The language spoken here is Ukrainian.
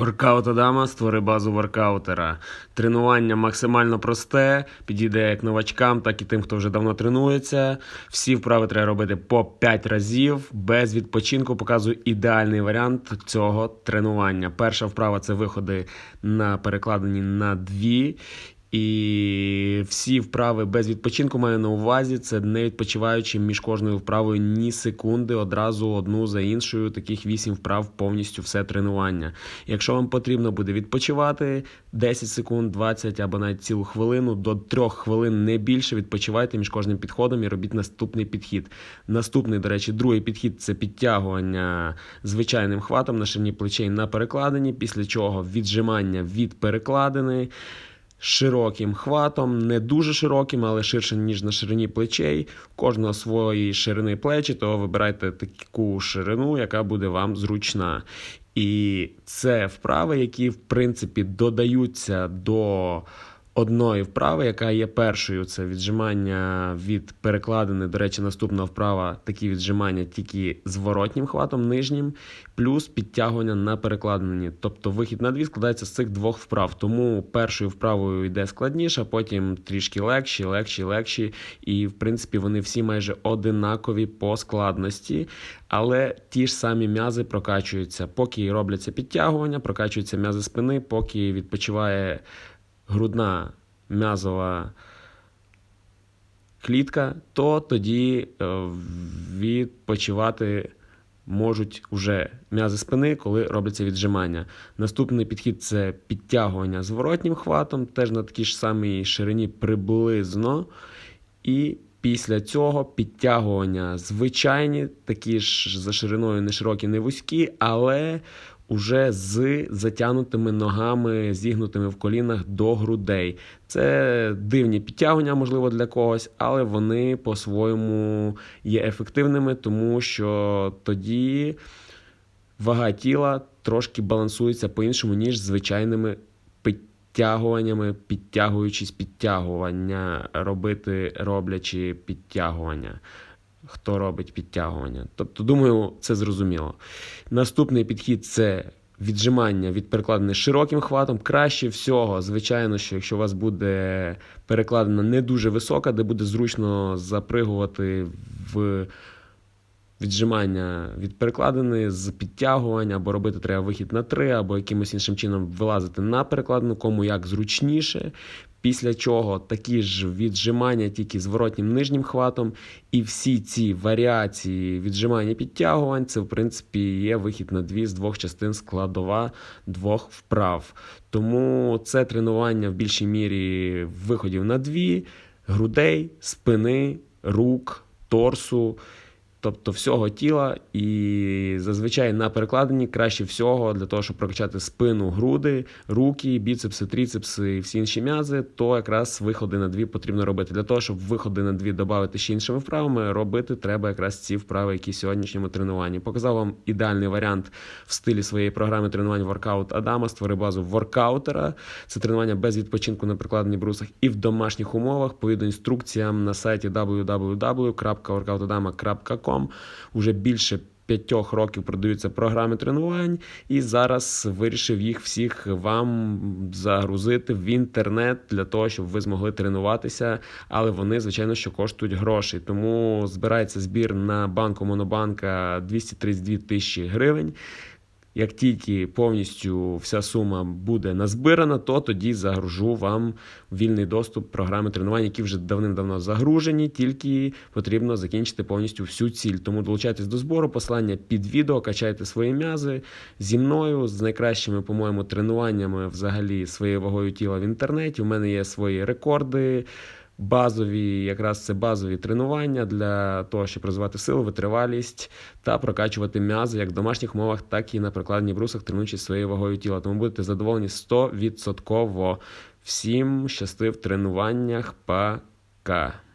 Воркаут Адама створи базу воркаутера. Тренування максимально просте, підійде як новачкам, так і тим, хто вже давно тренується. Всі вправи треба робити по 5 разів без відпочинку. Показую ідеальний варіант цього тренування. Перша вправа це виходи на перекладені на дві. І всі вправи без відпочинку маю на увазі. Це не відпочиваючи між кожною вправою ні секунди, одразу одну за іншою. Таких вісім вправ повністю все тренування. Якщо вам потрібно буде відпочивати 10 секунд, 20 або навіть цілу хвилину, до 3 хвилин не більше відпочивайте між кожним підходом і робіть наступний підхід. Наступний, до речі, другий підхід це підтягування звичайним хватом на ширині плечей на перекладині, після чого віджимання від перекладини широким хватом, не дуже широким, але ширше, ніж на ширині плечей. Кожного своєї ширини плечі, то вибирайте таку ширину, яка буде вам зручна. І це вправи, які в принципі додаються до одної вправи, яка є першою. Це віджимання від перекладини. До речі, наступна вправа такі віджимання тільки зворотнім хватом, нижнім, плюс підтягування на перекладині. Тобто вихід на дві складається з цих двох вправ. Тому першою вправою йде складніше, потім трішки легші, легші, легші. І в принципі вони всі майже одинакові по складності. Але ті ж самі м'язи прокачуються, поки робляться підтягування, прокачуються м'язи спини, поки відпочиває грудна м'язова клітка, то тоді е, відпочивати можуть вже м'язи спини, коли робляться віджимання. Наступний підхід це підтягування зворотнім хватом, теж на такій ж самій ширині приблизно. І після цього підтягування звичайні, такі ж за шириною не широкі, не вузькі, але уже з затягнутими ногами, зігнутими в колінах до грудей. Це дивні підтягування, можливо, для когось, але вони по-своєму є ефективними, тому що тоді вага тіла трошки балансується по-іншому, ніж звичайними підтягуваннями, підтягуючись підтягування, робити, роблячи підтягування хто робить підтягування. Тобто, думаю, це зрозуміло. Наступний підхід це віджимання від перекладини широким хватом. Краще всього, звичайно, що якщо у вас буде перекладина не дуже висока, де буде зручно запригувати в. Віджимання від перекладини з підтягування, або робити треба вихід на три, або якимось іншим чином вилазити на перекладину, кому як зручніше. Після чого такі ж віджимання тільки зворотнім нижнім хватом. І всі ці варіації віджимання підтягувань, це в принципі є вихід на дві з двох частин складова двох вправ. Тому це тренування в більшій мірі виходів на дві, грудей, спини, рук, торсу тобто всього тіла, і зазвичай на перекладині краще всього для того, щоб прокачати спину, груди, руки, біцепси, тріцепси і всі інші м'язи, то якраз виходи на дві потрібно робити. Для того, щоб виходи на дві додати ще іншими вправами, робити треба якраз ці вправи, які в сьогоднішньому тренуванні. Показав вам ідеальний варіант в стилі своєї програми тренувань воркаут Адама, створи базу воркаутера. Це тренування без відпочинку на прикладенні брусах і в домашніх умовах по інструкціям на сайті www.workoutadama.com Уже більше п'ятьох років продаються програми тренувань, і зараз вирішив їх всіх вам загрузити в інтернет для того, щоб ви змогли тренуватися. Але вони, звичайно, що коштують гроші. Тому збирається збір на банку Монобанка 232 тисячі гривень. Як тільки повністю вся сума буде назбирана, то тоді загружу вам вільний доступ програми тренувань, які вже давним-давно загружені, тільки потрібно закінчити повністю всю ціль. Тому долучайтесь до збору, посилання під відео, качайте свої м'язи зі мною, з найкращими, по-моєму, тренуваннями взагалі своєю вагою тіла в інтернеті. У мене є свої рекорди базові, якраз це базові тренування для того, щоб розвивати силу, витривалість та прокачувати м'язи як в домашніх умовах, так і на прикладенні брусах, тренуючись своєю вагою тіла. Тому будете задоволені 100%. Всім щасти тренуваннях. Пока!